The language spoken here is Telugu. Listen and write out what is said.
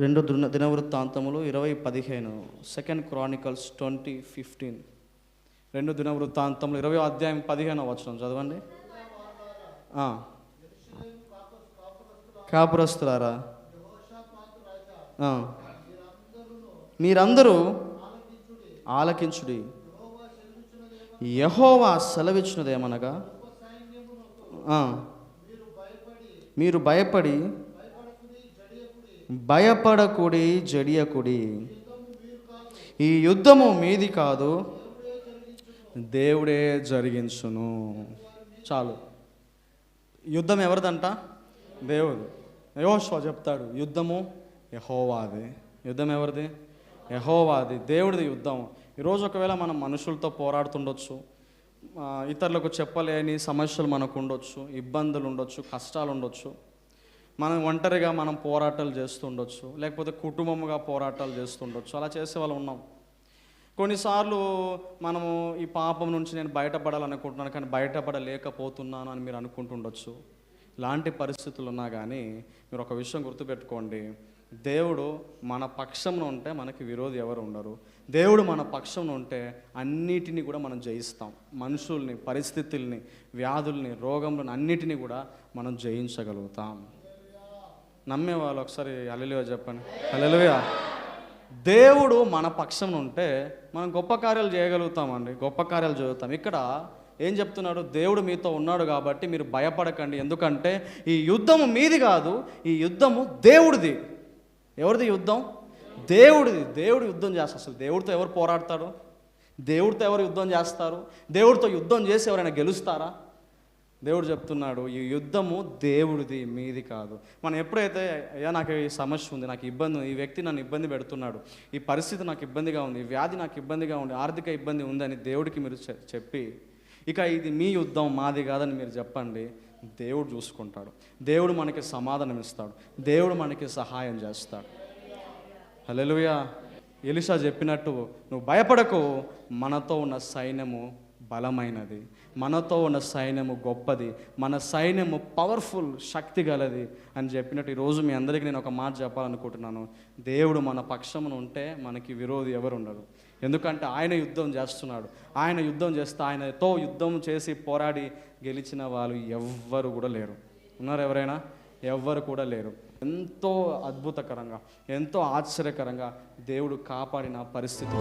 రెండు దిన దినవృత్తాంతములు ఇరవై పదిహేను సెకండ్ క్రానికల్స్ ట్వంటీ ఫిఫ్టీన్ రెండు దినవృత్తాంతములు ఇరవై అధ్యాయం పదిహేను వచనం చదవండి. కాపురస్తులారా. మీరందరూ ఆలకించుడి. యహోవా సెలవిచ్చినదేమనగా మీరు భయపడి భయపడకుడి జడియకుడి. ఈ యుద్ధము మీది కాదు దేవుడే జరిగించును. చాలు. యుద్ధం ఎవరిదంట? దేవుడు. యహోషువ చెప్తాడు యుద్ధము యహోవాది. యుద్ధం ఎవరిది? యహోవాది. దేవుడిది యుద్ధం. ఈరోజు ఒకవేళ మనం మనుషులతో పోరాడుతుండొచ్చు ఇతరులకు చెప్పలేని సమస్యలు మనకు ఉండొచ్చు ఇబ్బందులు ఉండొచ్చు కష్టాలు ఉండొచ్చు. మనం ఒంటరిగా మనం పోరాటాలు చేస్తుండొచ్చు లేకపోతే కుటుంబంగా పోరాటాలు చేస్తుండొచ్చు. అలా చేసే వాళ్ళు ఉన్నాం. కొన్నిసార్లు మనము ఈ పాపం నుంచి నేను బయటపడాలనుకుంటున్నాను కానీ బయటపడలేకపోతున్నాను అని మీరు అనుకుంటుండొచ్చు. ఇలాంటి పరిస్థితులు ఉన్నా కానీ మీరు ఒక విషయం గుర్తుపెట్టుకోండి. దేవుడు మన పక్షంలో ఉంటే మనకి విరోధి ఎవరు ఉండరు. దేవుడు మన పక్షంలో ఉంటే అన్నిటినీ కూడా మనం జయిస్తాం. మనుషుల్ని పరిస్థితుల్ని వ్యాధుల్ని రోగములను అన్నిటినీ కూడా మనం జయించగలుగుతాం. నమ్మే వాళ్ళు ఒకసారి అల్లెలుగా చెప్పండి. అల్లెలుగా దేవుడు మన పక్షం ఉంటే మనం గొప్ప కార్యాలు చేయగలుగుతామండి. గొప్ప కార్యాలు చదువుతాం ఇక్కడ ఏం చెప్తున్నాడు? దేవుడు మీతో ఉన్నాడు కాబట్టి మీరు భయపడకండి. ఎందుకంటే ఈ యుద్ధము మీది కాదు ఈ యుద్ధము దేవుడిది. ఎవరిది యుద్ధం? దేవుడిది. దేవుడు యుద్ధం చేస్తారు అసలు దేవుడితో ఎవరు పోరాడతారు? దేవుడితో ఎవరు యుద్ధం చేస్తారు? దేవుడితో యుద్ధం చేసి ఎవరైనా గెలుస్తారా? దేవుడు చెప్తున్నాడు ఈ యుద్ధము దేవుడిది మీది కాదు. మనం ఎప్పుడైతే అయ్యా నాకు ఈ సమస్య ఉంది నాకు ఇబ్బంది ఈ వ్యక్తి నన్ను ఇబ్బంది పెడుతున్నాడు ఈ పరిస్థితి నాకు ఇబ్బందిగా ఉంది ఈ వ్యాధి నాకు ఇబ్బందిగా ఉంది ఆర్థిక ఇబ్బంది ఉందని దేవుడికి మీరు చె- చెప్పి ఇక ఇది మీ యుద్ధం మాది కాదని మీరు చెప్పండి. దేవుడు చూసుకుంటాడు. దేవుడు మనకి సమాధానం ఇస్తాడు. దేవుడు మనకి సహాయం చేస్తాడు. హలో ఎలిషా చెప్పినట్టు నువ్వు భయపడకు మనతో ఉన్న సైన్యము బలమైనది. మనతో ఉన్న సైన్యము గొప్పది. మన సైన్యము పవర్ఫుల్ శక్తి గలది అని చెప్పినట్టు ఈరోజు మీ అందరికీ నేను ఒక మాట చెప్పాలనుకుంటున్నాను. దేవుడు మన పక్షమును ఉంటే మనకి విరోధి ఎవరు ఉండరు ఎందుకంటే ఆయన యుద్ధం చేస్తున్నాడు. ఆయన యుద్ధం చేస్తే ఆయనతో యుద్ధం చేసి పోరాడి గెలిచిన వాళ్ళు ఎవ్వరు కూడా లేరు. ఉన్నారు ఎవరైనా? ఎవ్వరు కూడా లేరు. ఎంతో అద్భుతకరంగా ఎంతో ఆశ్చర్యకరంగా దేవుడు కాపాడిన పరిస్థితి.